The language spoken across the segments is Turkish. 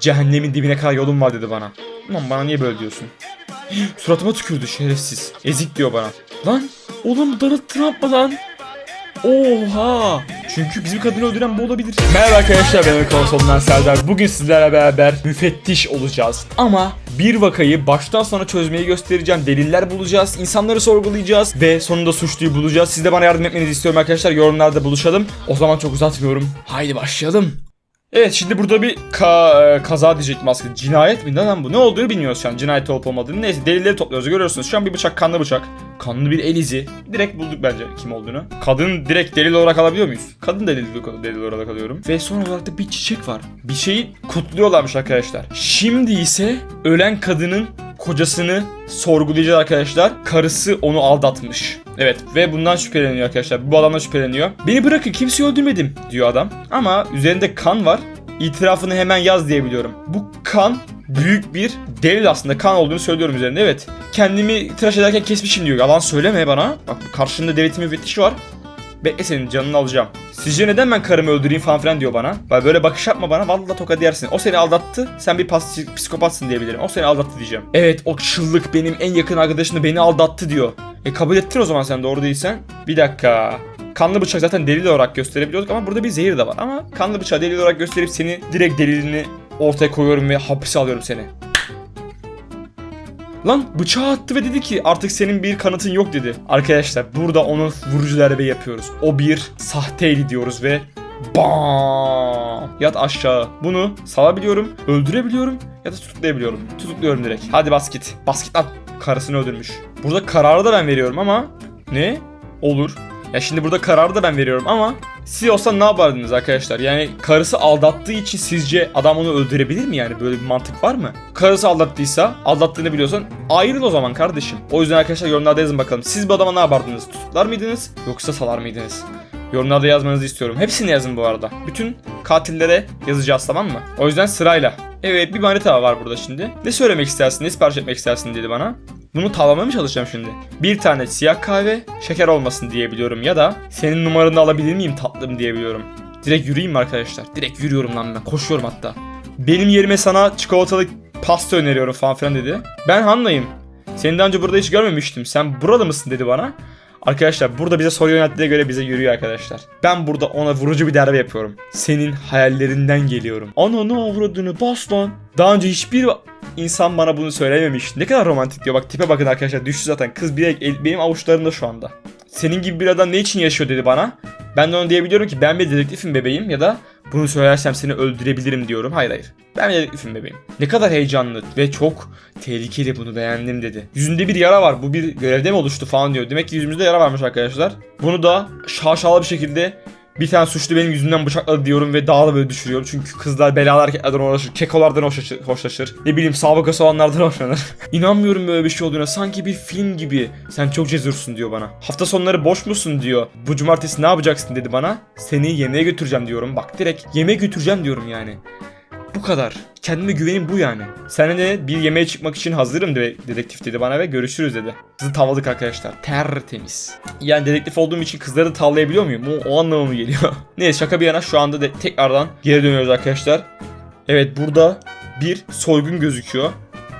Cehennemin dibine kadar yolum var dedi bana. Ulan bana niye böyle diyorsun? Suratıma tükürdü şerefsiz. Ezik diyor bana. Lan oğlum Donald Trump mı lan? Oha! Çünkü bizim kadını öldüren bu olabilir. Merhaba arkadaşlar ben konsolundan Serdar. Bugün sizlerle beraber müfettiş olacağız. Ama bir vakayı baştan sona çözmeyi göstereceğim. Deliller bulacağız, insanları sorgulayacağız ve sonunda suçluyu bulacağız. Siz de bana yardım etmenizi istiyorum arkadaşlar. Yorumlarda buluşalım. O zaman çok uzatmıyorum. Haydi başlayalım. Evet şimdi burada bir ka- e, kaza diyecektim aslında. Cinayet mi lan bu? Ne olduğunu bilmiyoruz şu an. Cinayet olup olmadığını. Neyse delilleri topluyoruz. Görüyorsunuz şu an bir bıçak kanlı bıçak. Kanlı bir el izi. Direkt bulduk bence kim olduğunu. Kadın direkt delil olarak alabiliyor muyuz? Kadın da delil, delil olarak alıyorum. Ve son olarak da bir çiçek var. Bir şeyi kutluyorlarmış arkadaşlar. Şimdi ise ölen kadının kocasını sorgulayacağız arkadaşlar. Karısı onu aldatmış. Evet ve bundan şüpheleniyor arkadaşlar. Bu adamdan şüpheleniyor. Beni bırakın kimseyi öldürmedim diyor adam. Ama üzerinde kan var. İtirafını hemen yaz diye biliyorum. Bu kan büyük bir delil aslında kan olduğunu söylüyorum üzerinde evet. Kendimi tıraş ederken kesmişim diyor. Yalan söyleme bana. Bak karşında devletin müfettişi var. Bekle senin canını alacağım. Sizce neden ben karımı öldüreyim falan filan diyor bana. Böyle bakış yapma bana vallahi tokat yersin. O seni aldattı sen bir pas psikopatsın diyebilirim. O seni aldattı diyeceğim. Evet o çıllık benim en yakın arkadaşım da beni aldattı diyor. E kabul ettin o zaman sen doğru değilsen. Bir dakika. Kanlı bıçak zaten delil olarak gösterebiliyorduk ama burada bir zehir de var. Ama kanlı bıçağı delil olarak gösterip seni direkt delilini ortaya koyuyorum ve hapise alıyorum seni. Lan bıçağı attı ve dedi ki artık senin bir kanıtın yok dedi. Arkadaşlar burada onun vurucu darbe yapıyoruz. O bir sahteydi diyoruz ve BAM! Yat aşağı. Bunu salabiliyorum, öldürebiliyorum ya da tutuklayabiliyorum. Tutukluyorum direkt. Hadi bas git. Bas git lan. Karısını öldürmüş. Burada kararı da ben veriyorum ama ne? Olur. Ya şimdi burada kararı da ben veriyorum ama siz olsa ne yapardınız arkadaşlar? Yani karısı aldattığı için sizce adam onu öldürebilir mi yani? Böyle bir mantık var mı? Karısı aldattıysa, aldattığını biliyorsan ayrıl o zaman kardeşim. O yüzden arkadaşlar yorumlarda yazın bakalım. Siz bu adama ne yapardınız? Tutuklar mıydınız yoksa salar mıydınız? Yorumlarda yazmanızı istiyorum. Hepsini yazın bu arada. Bütün katillere yazacağız tamam mı? O yüzden sırayla. Evet bir manita var burada şimdi. Ne söylemek istersin, ne sipariş etmek istersin dedi bana. Bunu tavlamaya mı çalışacağım şimdi? Bir tane siyah kahve, şeker olmasın diyebiliyorum ya da senin numaranı alabilir miyim tatlım diyebiliyorum. Direkt yürüyeyim mi arkadaşlar? Direkt yürüyorum lan ben. Koşuyorum hatta. Benim yerime sana çikolatalı pasta öneriyorum falan filan dedi. Ben Hanna'yım. Seni daha önce burada hiç görmemiştim. Sen burada mısın dedi bana. Arkadaşlar burada bize soru yönelttiğine göre bize yürüyor arkadaşlar. Ben burada ona vurucu bir darbe yapıyorum. Senin hayallerinden geliyorum. Ananı avradını bas lan. Daha önce hiçbir insan bana bunu söylememiş. Ne kadar romantik diyor. Bak tipe bakın arkadaşlar düştü zaten. Kız bir el- benim avuçlarımda şu anda. Senin gibi bir adam ne için yaşıyor dedi bana. Ben de ona diyebiliyorum ki ben bir dedektifim bebeğim ya da bunu söylersem seni öldürebilirim diyorum. Hayır hayır. Ben bir dedektifim bebeğim. Ne kadar heyecanlı ve çok tehlikeli bunu beğendim dedi. Yüzünde bir yara var. Bu bir görevde mi oluştu falan diyor. Demek ki yüzümüzde yara varmış arkadaşlar. Bunu da şaşalı bir şekilde bir tane suçlu benim yüzümden bıçakladı diyorum ve daha da böyle düşürüyorum. Çünkü kızlar belalı erkeklerden hoşlaşır, kekolardan hoşlaşır, hoşlaşır. Ne bileyim sabıkası olanlardan hoşlanır. İnanmıyorum böyle bir şey olduğuna. Sanki bir film gibi. Sen çok cesursun diyor bana. Hafta sonları boş musun diyor. Bu cumartesi ne yapacaksın dedi bana. Seni yemeğe götüreceğim diyorum. Bak direkt yemeğe götüreceğim diyorum yani. Bu kadar. Kendime güvenim bu yani. Seninle bir yemeğe çıkmak için hazırım de dedektif dedi bana ve görüşürüz dedi. Kızı tavladık arkadaşlar. Tertemiz. Yani dedektif olduğum için kızları tavlayabiliyor muyum? O, o anlama mı geliyor? Neyse şaka bir yana şu anda de tekrardan geri dönüyoruz arkadaşlar. Evet burada bir soygun gözüküyor.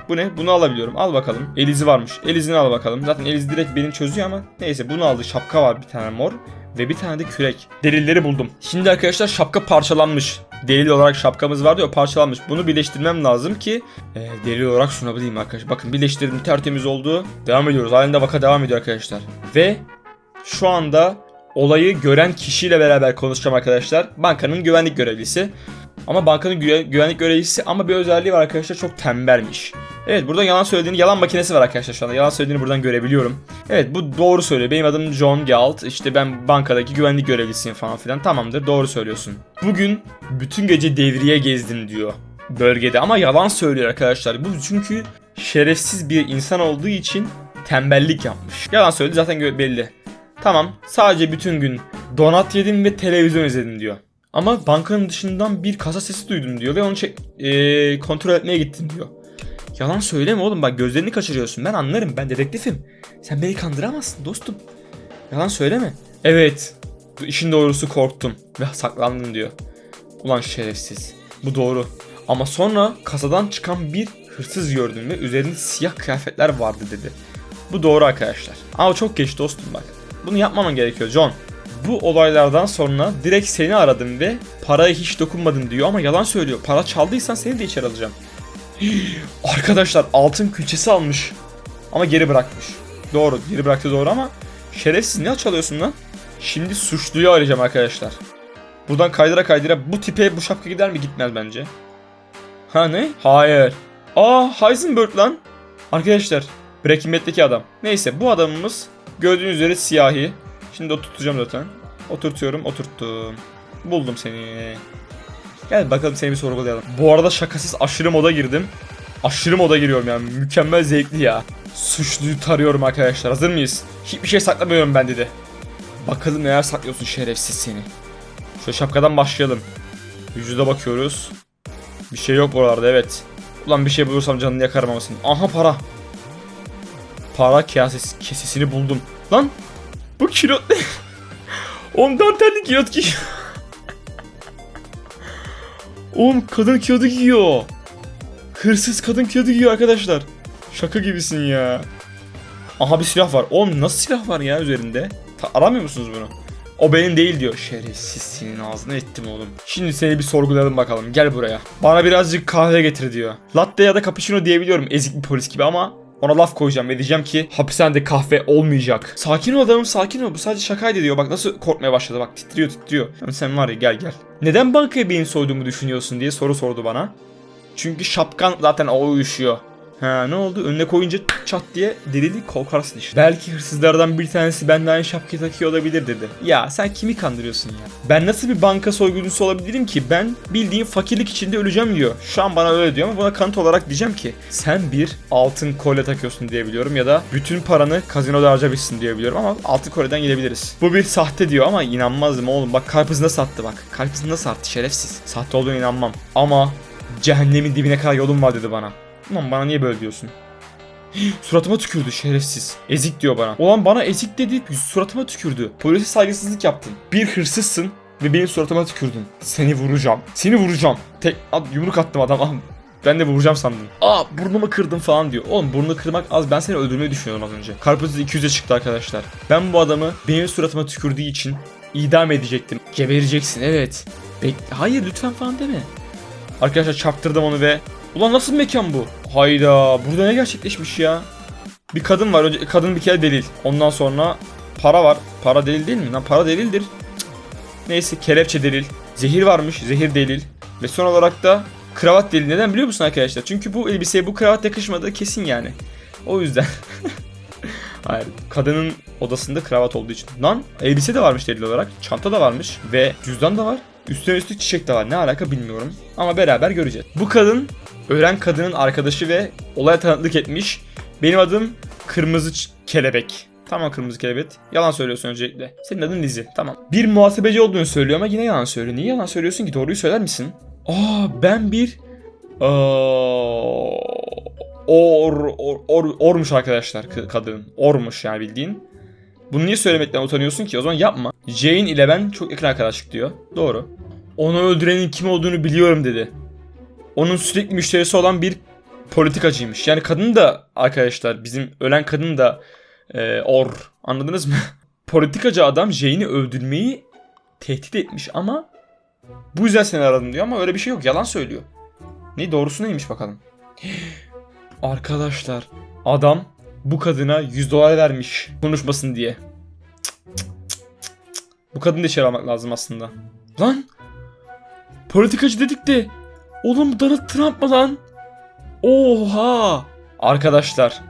Bu ne? Bunu alabiliyorum. Al bakalım. Elizi varmış. Elizini al bakalım. Zaten Eliz direkt beni çözüyor ama neyse bunu aldı. Şapka var bir tane mor ve bir tane de kürek. Delilleri buldum. Şimdi arkadaşlar şapka parçalanmış. Delil olarak şapkamız vardı ya parçalanmış. Bunu birleştirmem lazım ki e, delil olarak sunabileyim arkadaşlar. Bakın birleştirdim tertemiz oldu. Devam ediyoruz. Halinde vaka devam ediyor arkadaşlar. Ve şu anda olayı gören kişiyle beraber konuşacağım arkadaşlar. Bankanın güvenlik görevlisi. Ama bankanın güve- güvenlik görevlisi ama bir özelliği var arkadaşlar çok tembelmiş. Evet burada yalan söylediğini yalan makinesi var arkadaşlar şu anda. Yalan söylediğini buradan görebiliyorum. Evet bu doğru söylüyor. Benim adım John Galt. İşte ben bankadaki güvenlik görevlisiyim falan filan. Tamamdır doğru söylüyorsun. Bugün bütün gece devriye gezdim diyor bölgede ama yalan söylüyor arkadaşlar. Bu çünkü şerefsiz bir insan olduğu için tembellik yapmış. Yalan söyledi zaten belli. Tamam sadece bütün gün donat yedim ve televizyon izledim diyor. Ama bankanın dışından bir kasa sesi duydum diyor ve onu çek, eee, kontrol etmeye gittim diyor. Yalan söyleme oğlum bak gözlerini kaçırıyorsun. Ben anlarım ben dedektifim. Sen beni kandıramazsın dostum. Yalan söyleme. Evet. İşin doğrusu korktum ve saklandım diyor. Ulan şerefsiz. Bu doğru. Ama sonra kasadan çıkan bir hırsız gördüm ve üzerinde siyah kıyafetler vardı dedi. Bu doğru arkadaşlar. Ama çok geç dostum bak. Bunu yapmaman gerekiyor John. Bu olaylardan sonra direkt seni aradım ve paraya hiç dokunmadım diyor ama yalan söylüyor. Para çaldıysan seni de içeri alacağım. Arkadaşlar altın külçesi almış. Ama geri bırakmış. Doğru geri bıraktı doğru ama şerefsiz ne çalıyorsun lan? Şimdi suçluyu arayacağım arkadaşlar. Buradan kaydıra kaydıra bu tipe bu şapka gider mi gitmez bence. Ha ne? Hayır. Aa Heisenberg lan. Arkadaşlar Breaking Bad'deki adam. Neyse bu adamımız gördüğünüz üzere siyahi. Şimdi oturtacağım zaten. Oturtuyorum oturttum. Buldum seni. Gel bakalım seni bir sorgulayalım. Bu arada şakasız aşırı moda girdim. Aşırı moda giriyorum yani. Mükemmel zevkli ya. Suçluyu tarıyorum arkadaşlar. Hazır mıyız? Hiçbir şey saklamıyorum ben dedi. Bakalım neler saklıyorsun şerefsiz seni. Şöyle şapkadan başlayalım. Vücuda bakıyoruz. Bir şey yok oralarda evet. Ulan bir şey bulursam canını yakarım ama senin. Aha para. Para kesesi, kesesini buldum. Lan bu kilot ne? Oğlum dantelli kilot giyiyor. Oğlum kadın kilodu giyiyor. Hırsız kadın kilodu giyiyor arkadaşlar. Şaka gibisin ya. Aha bir silah var. Oğlum nasıl silah var ya üzerinde? Ta- aramıyor musunuz bunu? O benim değil diyor. Şerefsiz senin ağzına ettim oğlum. Şimdi seni bir sorgulayalım bakalım. Gel buraya. Bana birazcık kahve getir diyor. Latte ya da cappuccino diyebiliyorum ezik bir polis gibi ama ona laf koyacağım ve diyeceğim ki hapishanede kahve olmayacak. Sakin ol adamım sakin ol. Bu sadece şakaydı diyor. Bak nasıl korkmaya başladı bak titriyor titriyor. Yani sen var ya gel gel. Neden bankaya benim soyduğumu düşünüyorsun diye soru sordu bana. Çünkü şapkan zaten o uyuşuyor. Ha ne oldu? Önüne koyunca çat diye delili korkarsın işte. Belki hırsızlardan bir tanesi benden aynı şapkayı takıyor olabilir dedi. Ya sen kimi kandırıyorsun ya? Ben nasıl bir banka soyguncusu olabilirim ki? Ben bildiğin fakirlik içinde öleceğim diyor. Şu an bana öyle diyor ama buna kanıt olarak diyeceğim ki sen bir altın kolye takıyorsun diyebiliyorum ya da bütün paranı kazinoda harcamışsın diyebiliyorum ama altın kolyeden gidebiliriz. Bu bir sahte diyor ama inanmazdım oğlum. Bak karpuzunda sattı bak. Karpuzunda sattı şerefsiz. Sahte olduğuna inanmam. Ama cehennemin dibine kadar yolum var dedi bana. Ulan bana niye böyle diyorsun? Suratıma tükürdü şerefsiz. Ezik diyor bana. Ulan bana ezik dedi suratıma tükürdü. Polise saygısızlık yaptın. Bir hırsızsın ve benim suratıma tükürdün. Seni vuracağım. Seni vuracağım. Tek yumruk attım adam. Ah, Ben de vuracağım sandım. Aa burnumu kırdım falan diyor. Oğlum burnunu kırmak az ben seni öldürmeyi düşünüyorum az önce. Karpuz 200'e çıktı arkadaşlar. Ben bu adamı benim suratıma tükürdüğü için idam edecektim. Gebereceksin evet. Bek Hayır lütfen falan deme. Arkadaşlar çarptırdım onu ve Ulan nasıl mekan bu? Hayda burada ne gerçekleşmiş ya? Bir kadın var önce kadın bir kere delil. Ondan sonra para var. Para delil değil mi? Lan para delildir. Neyse kelepçe delil. Zehir varmış. Zehir delil. Ve son olarak da kravat delil. Neden biliyor musun arkadaşlar? Çünkü bu elbiseye bu kravat yakışmadığı kesin yani. O yüzden. Hayır. Kadının odasında kravat olduğu için. Lan elbise de varmış delil olarak. Çanta da varmış. Ve cüzdan da var. Üstüne üstlük çiçek de var. Ne alaka bilmiyorum. Ama beraber göreceğiz. Bu kadın ölen kadının arkadaşı ve olaya tanıklık etmiş. Benim adım Kırmızı Kelebek. Tamam Kırmızı Kelebek. Yalan söylüyorsun öncelikle. Senin adın Lizzie. Tamam. Bir muhasebeci olduğunu söylüyor ama yine yalan söylüyor. Niye yalan söylüyorsun ki? Doğruyu söyler misin? Aa ben bir... Aa, or, or, or, ormuş arkadaşlar kadın. Ormuş yani bildiğin. Bunu niye söylemekten utanıyorsun ki? O zaman yapma. Jane ile ben çok yakın arkadaşlık diyor. Doğru. Onu öldürenin kim olduğunu biliyorum dedi. Onun sürekli müşterisi olan bir politikacıymış. Yani kadın da arkadaşlar bizim ölen kadın da e, or. Anladınız mı? Politikacı adam Jane'i öldürmeyi tehdit etmiş ama bu yüzden seni aradım diyor ama öyle bir şey yok. Yalan söylüyor. Ne doğrusu neymiş bakalım. Arkadaşlar adam bu kadına 100 dolar vermiş konuşmasın diye. Bu kadını da içeri almak lazım aslında. Lan politikacı dedik de oğlum Donald Trump mı lan? Oha! Arkadaşlar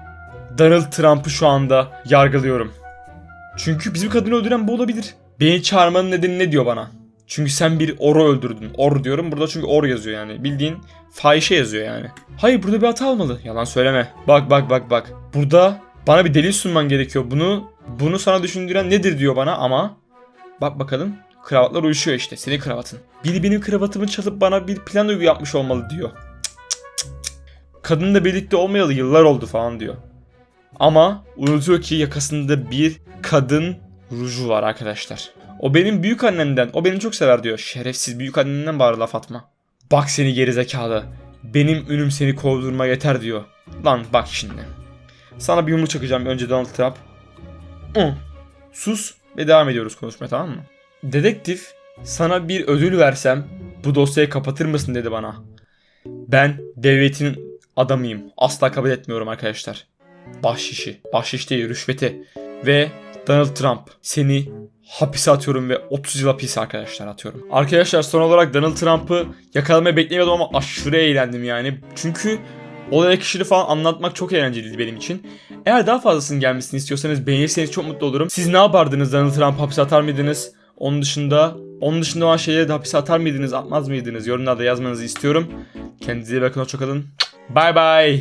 Donald Trump'ı şu anda yargılıyorum. Çünkü bizim kadını öldüren bu olabilir. Beni çağırmanın nedeni ne diyor bana? Çünkü sen bir oru öldürdün. Or diyorum burada çünkü or yazıyor yani. Bildiğin fahişe yazıyor yani. Hayır burada bir hata olmalı. Yalan söyleme. Bak bak bak bak. Burada bana bir delil sunman gerekiyor. Bunu bunu sana düşündüren nedir diyor bana ama bak bakalım kravatlar uyuşuyor işte. Senin kravatın. Biri benim kravatımı çalıp bana bir plan uygu yapmış olmalı diyor. Kadınla birlikte olmayalı yıllar oldu falan diyor. Ama unutuyor ki yakasında bir kadın ruju var arkadaşlar. O benim büyük annemden. O beni çok sever diyor. Şerefsiz büyük annemden bari laf atma. Bak seni gerizekalı. Benim ünüm seni kovdurma yeter diyor. Lan bak şimdi. Sana bir yumruk çakacağım önce Donald Trump. Hı. Sus ve devam ediyoruz konuşmaya tamam mı? Dedektif sana bir ödül versem bu dosyayı kapatır mısın dedi bana. Ben devletin adamıyım. Asla kabul etmiyorum arkadaşlar. Bahşişi. Bahşiş değil rüşveti. Ve Donald Trump seni hapise atıyorum ve 30 yıl hapis arkadaşlar atıyorum. Arkadaşlar son olarak Donald Trump'ı yakalamayı beklemiyordum ama aşırı eğlendim yani. Çünkü olay akışını falan anlatmak çok eğlenceliydi benim için. Eğer daha fazlasının gelmesini istiyorsanız beğenirseniz çok mutlu olurum. Siz ne yapardınız? Donald Trump hapise atar mıydınız? Onun dışında onun dışında olan şeyleri de hapise atar mıydınız, atmaz mıydınız? Yorumlarda yazmanızı istiyorum. Kendinize iyi bakın, hoşçakalın. Bye bye.